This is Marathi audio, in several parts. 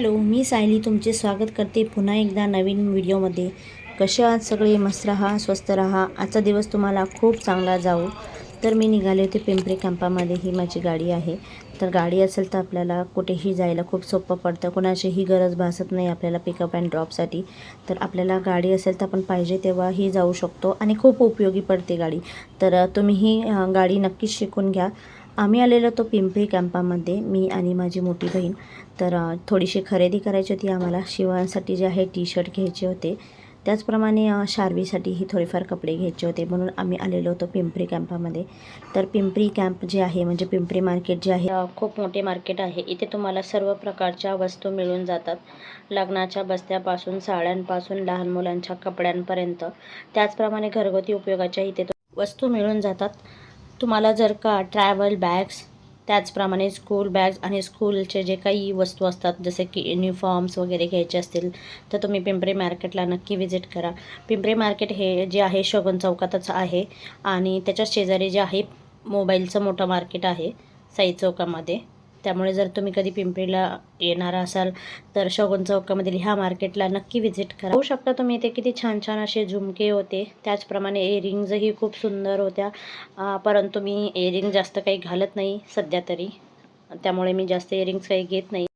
हॅलो मी सायली तुमचे स्वागत करते पुन्हा एकदा नवीन व्हिडिओमध्ये. कसे आहात सगळे? मस्त राहा स्वस्त राहा. आजचा दिवस तुम्हाला खूप चांगला जाऊ तर मी निघाले होते पिंपरी कॅम्पामध्ये ही माझी गाडी आहे. तर गाडी असेल तर आपल्याला कुठेही जायला खूप सोपं पडतं. कोणाचीही गरज भासत नाही आपल्याला पिकअप अँड ड्रॉपसाठी तर आपल्याला गाडी असेल तर आपण पाहिजे तेव्हाही जाऊ शकतो आणि खूप उपयोगी पडते गाडी. तर तुम्हीही गाडी नक्कीच शिकून घ्या. आम्ही आलेलो होतो पिंपरी कॅम्पामध्ये मी आणि माझी मोठी बहीण. तर थोडीशी खरेदी करायची होती आम्हाला. शिवांसाठी जे आहे टी शर्ट घ्यायचे होते. त्याचप्रमाणे शारवीसाठीही शार्वीसाठीही थोडेफार कपडे घ्यायचे होते. म्हणून आम्ही आलेलो होतो पिंपरी कॅम्पामध्ये. तर पिंपरी कॅम्प जे आहे म्हणजे पिंपरी मार्केट जे आहे खूप मोठे मार्केट आहे. इथे तुम्हाला सर्व प्रकारच्या वस्तू मिळून जातात. लग्नाच्या बस्त्यापासून साड्यांपासून लहान मुलांच्या कपड्यांपर्यंत. त्याचप्रमाणे घरगुती उपयोगाच्या इथे वस्तू मिळून जातात. तुम्हाला जर का ट्रॅव्हल बॅग्स त्याचप्रमाणे स्कूल बॅग्स आणि स्कूलचे जे काही वस्तू असतात जसे की युनिफॉर्म्स वगैरे घ्यायचे असतील तर तुम्ही पिंपरी मार्केटला नक्की विजिट करा. पिंपरी मार्केट हे जे आहे शोगन चौकातच आहे आणि त्याच्या शेजारी जे आहे मोबाईलचं मोठं मार्केट आहे साई चौकामध्ये. त्यामुळे जर तुम्ही कधी पिंपरीला येणार असाल तर शगुन चौकामधील ह्या मार्केटला नक्की व्हिजिट करा. होऊ शकता तुम्ही इथे किती छान छान असे झुमके होते. त्याचप्रमाणे इयरिंग्जही खूप सुंदर होत्या. परंतु मी इयरिंग जास्त काही घालत नाही सध्या तरी. त्यामुळे मी जास्त इयरिंग्स काही घेत नाही.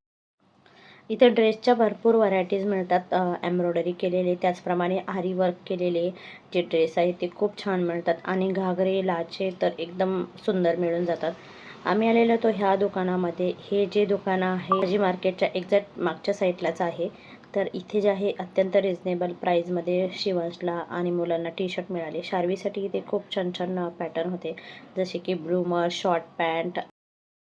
इथे ड्रेसच्या भरपूर व्हरायटीज मिळतात. एम्ब्रॉयडरी केलेले त्याचप्रमाणे आरी वर्क केलेले जे ड्रेस आहेत ते खूप छान मिळतात. आणि घागरे लाचे तर एकदम सुंदर मिळून जातात. आम्ही आलेलो होतो ह्या दुकानामध्ये. हे जे दुकान आहे भाजी मार्केटच्या एक्झॅक्ट मागच्या साईडलाच आहे. तर इथे जे आहे अत्यंत रिझनेबल प्राईजमध्ये शिवांशला आणि मुलांना टी शर्ट मिळाले. शार्वीसाठी इथे खूप छान छान पॅटर्न होते. जसे की ब्लूमर शॉर्ट पॅन्ट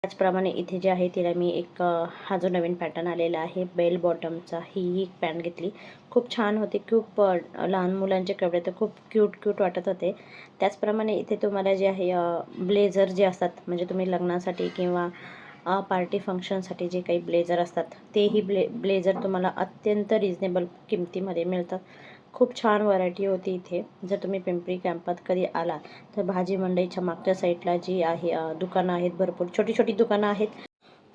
त्याचप्रमाणे इथे जे आहे तिला मी एक हा जो नवीन पॅटर्न आलेला आहे बेल बॉटमचा ही एक पॅन्ट घेतली. खूप छान होती खूप लहान मुलांचे कपडे तर खूप क्यूट क्यूट वाटत होते. त्याचप्रमाणे इथे तुम्हाला जे आहे ब्लेझर जे असतात म्हणजे तुम्ही लग्नासाठी किंवा पार्टी फंक्शनसाठी जे काही ब्लेझर असतात तेही ब्ले ब्लेझर तुम्हाला अत्यंत रिजनेबल किमतीमध्ये मिळतात. खूप छान व्हरायटी होती इथे. जर तुम्ही पिंपरी कॅम्पात कधी आला तर भाजी मंडईच्या मागच्या साईडला जी आहे दुकानं आहेत भरपूर. छोटी छोटी दुकानं आहेत.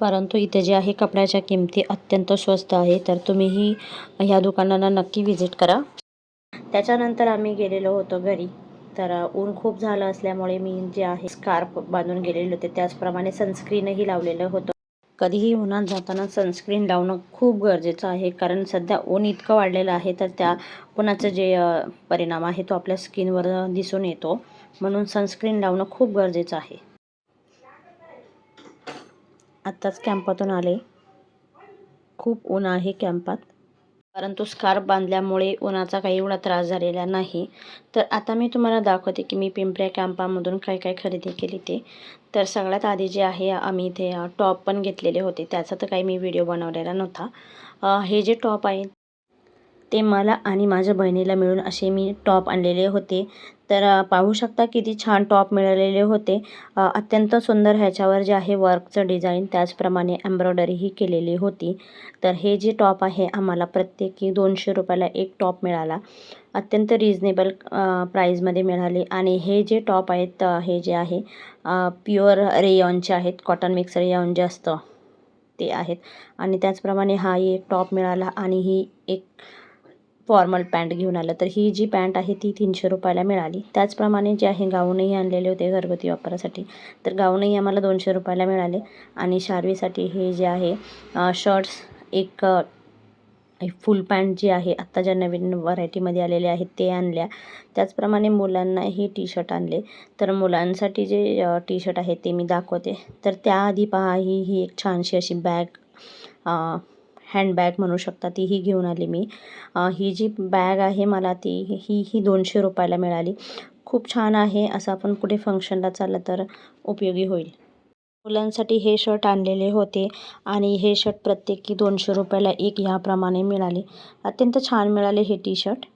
परंतु इथे जे आहे कपड्याच्या किमती अत्यंत स्वस्त आहे. तर तुम्हीही ह्या दुकानांना नक्की व्हिजिट करा. त्याच्यानंतर आम्ही गेलेलो होतो घरी. तर ऊन खूप झालं असल्यामुळे मी जे आहे स्कार्फ बांधून गेलेले होते. त्याचप्रमाणे सनस्क्रीनही लावलेलं होतं. कधीही उन्हात जाताना सनस्क्रीन लावणं खूप गरजेचं आहे. कारण सध्या ऊन इतकं वाढलेलं आहे तर त्या उन्हाचं जे परिणाम आहे तो आपल्या स्किनवर दिसून येतो. म्हणून सनस्क्रीन लावणं खूप गरजेचं आहे. आत्ताच कॅम्पातून आले. खूप ऊन आहे कॅम्पात परंतु स्कार्फ बांधल्यामुळे उन्हाचा काही एवढा त्रास झालेला नाही. तर आता मी तुम्हाला दाखवते की मी पिंपऱ्या कॅम्पामधून काय काय खरेदी केली ते. तर सगळ्यात आधी जे आहे आम्ही इथे टॉप पण घेतलेले होते. त्याचा तर काही मी व्हिडिओ बनवलेला नव्हता. हे जे टॉप आहेत ते मला आणि माझ्या बहिणीला मिळून असे मी टॉप आणलेले होते. तर पाहू शकता किती छान टॉप मिळालेले होते. अत्यंत सुंदर ह्याच्यावर जे आहे वर्कचं डिझाईन त्याचप्रमाणे एम्ब्रॉयडरीही केलेली होती. तर हे जे टॉप आहे आम्हाला प्रत्येकी दोनशे रुपयाला एक टॉप मिळाला. अत्यंत रिजनेबल प्राईजमध्ये मिळाले. आणि हे जे टॉप आहेत हे जे आहे प्युअर रेयॉनचे आहेत कॉटन मिक्स रेयॉन जे असतं ते आहेत. आणि त्याचप्रमाणे हाही एक टॉप मिळाला. आणि ही एक फॉर्मल पॅन्ट घेऊन आलं. तर ही जी पॅन्ट आहे ती तीनशे रुपयाला मिळाली. त्याचप्रमाणे जे आहे गाऊनही आणलेले होते घरगुती वापरासाठी. तर गाऊनही आम्हाला दोनशे रुपयाला मिळाले. आणि शार्वीसाठी हे जे आहे शर्ट्स एक फुल पॅन्ट जी आहे आत्ता ज्या नवीन व्हरायटीमध्ये आलेले आहेत ते आणल्या. त्याचप्रमाणे मुलांनाही टी शर्ट आणले. तर मुलांसाठी जे टी शर्ट आहे ते मी दाखवते. तर त्याआधी पहा ही ही एक छानशी अशी बॅग हँडबॅग म्हणू शकता तीही घेऊन आली मी. ही जी बॅग आहे मला ती ही ही दोनशे रुपयाला मिळाली. खूप छान आहे असं आपण कुठे फंक्शनला चाललं तर उपयोगी होईल. मुलांसाठी हे शर्ट आणलेले होते आणि हे शर्ट प्रत्येकी दोनशे रुपयाला एक ह्याप्रमाणे मिळाले. अत्यंत छान मिळाले हे टी शर्ट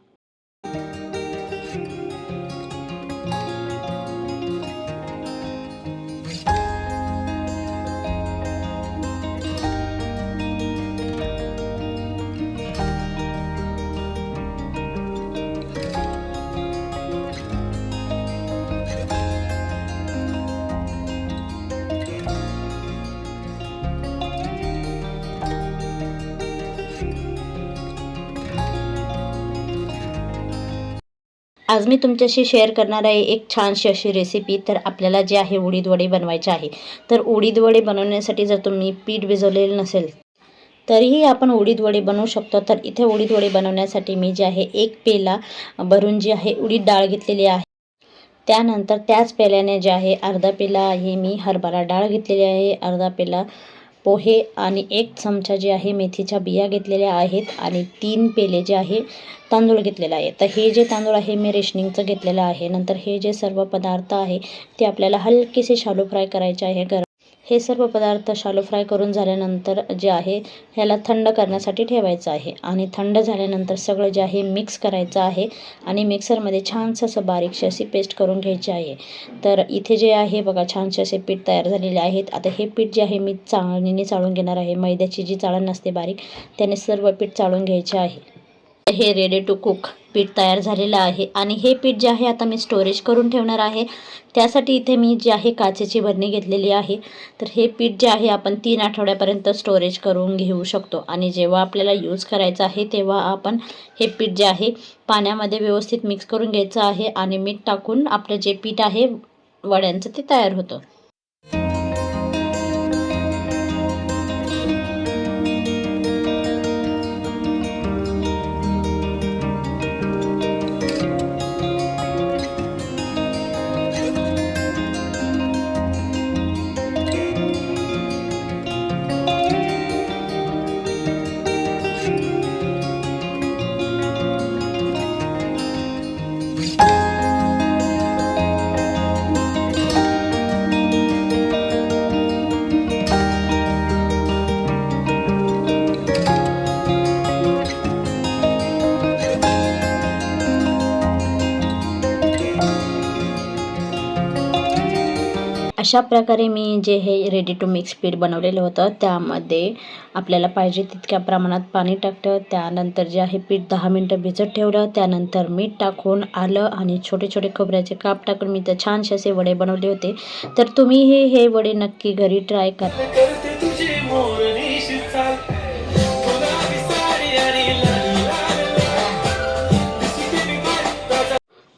आज मी तुमच्याशी शेअर करणार आहे एक छानशी अशी रेसिपी तर आपल्याला जे आहे उडीद वडे बनवायचे आहे. तर उडीद वडे बनवण्यासाठी जर तुम्ही पीठ भिजवलेलं नसेल तरीही आपण उडीद वडे बनवू शकतो. तर इथे उडीद वडे बनवण्यासाठी मी जे आहे एक पेला भरून जी आहे उडीद डाळ घेतलेली आहे. त्यानंतर त्याच पेल्याने जे आहे अर्धा पेला आहे मी हरभरा डाळ घेतलेली आहे. अर्धा पेला पोहे आणि एक चमचा जे आहे मेथीच्या बिया घेतलेल्या आहेत आणि तीन पेले जे आहे तांदूळ घेतलेला आहे. तर हे जे तांदूळ आहे मी रेशनिंगचं घेतलेलं आहे. नंतर हे जे सर्व पदार्थ आहे ते आपल्याला हलकेसे शालो फ्राय करायचे आहे. गरम हे सर्व पदार्थ शालो फ्राय करून झाल्यानंतर जे आहे ह्याला थंड करण्यासाठी ठेवायचं आहे. आणि थंड झाल्यानंतर सगळं जे आहे मिक्स करायचं आहे. आणि मिक्सरमध्ये छानसं असं बारीकशी अशी पेस्ट करून घ्यायची आहे. तर इथे जे आहे बघा छानसे असे पीठ तयार झालेले आहेत. आता हे पीठ जे आहे मी चाळणीने चाळून घेणार आहे. मैद्याची जी चाळण नसते बारीक त्याने सर्व पीठ चाळून घ्यायचे आहे. हे रेडी टू कुक पीठ तयार झालेलं आहे. आणि हे पीठ जे आहे आता मी स्टोरेज करून ठेवणार आहे. त्यासाठी इथे मी जे आहे काचेची बरणी घेतलेली आहे. तर हे पीठ जे आहे आपण तीन आठवड्यापर्यंत स्टोरेज करून घेऊ शकतो. आणि जेव्हा आपल्याला यूज करायचं आहे तेव्हा आपण हे पीठ जे आहे पाण्यामध्ये व्यवस्थित मिक्स करून घ्यायचं आहे. आणि मीठ टाकून आपलं जे पीठ आहे वड्यांचं ते तयार होतं. अशा प्रकारे मी जे हे रेडी टू मिक्स पीठ बनवलेलं होतं त्यामध्ये आपल्याला पाहिजे तितक्या प्रमाणात पाणी टाकलं त्यानंतर जे आहे पीठ दहा मिनटं भिजत ठेवलं. त्यानंतर मीठ टाकून आलं आणि छोटे छोटे खोबऱ्याचे काप टाकून मी तर छानसे असे वडे बनवले होते. तर तुम्ही हे हे वडे नक्की घरी ट्राय करा.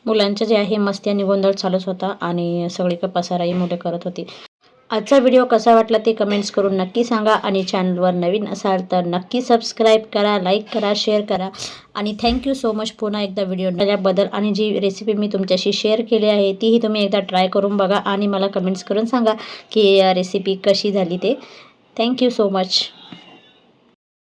मुलांचं जे आहे मस्ती आणि गोंधळ चालूच होता आणि सगळीकडे पसाराही मुले करत होती. आजचा व्हिडिओ कसा वाटला ते कमेंट्स करून नक्की सांगा आणि चॅनलवर नवीन असाल तर नक्की सबस्क्राईब करा लाईक करा शेअर करा. आणि थँक्यू सो मच पुन्हा एकदा व्हिडिओ बदल आणि जी रेसिपी मी तुमच्याशी शेअर केली आहे तीही तुम्ही एकदा ट्राय करून बघा आणि मला कमेंट्स करून सांगा की रेसिपी कशी झाली ते. Thank you so much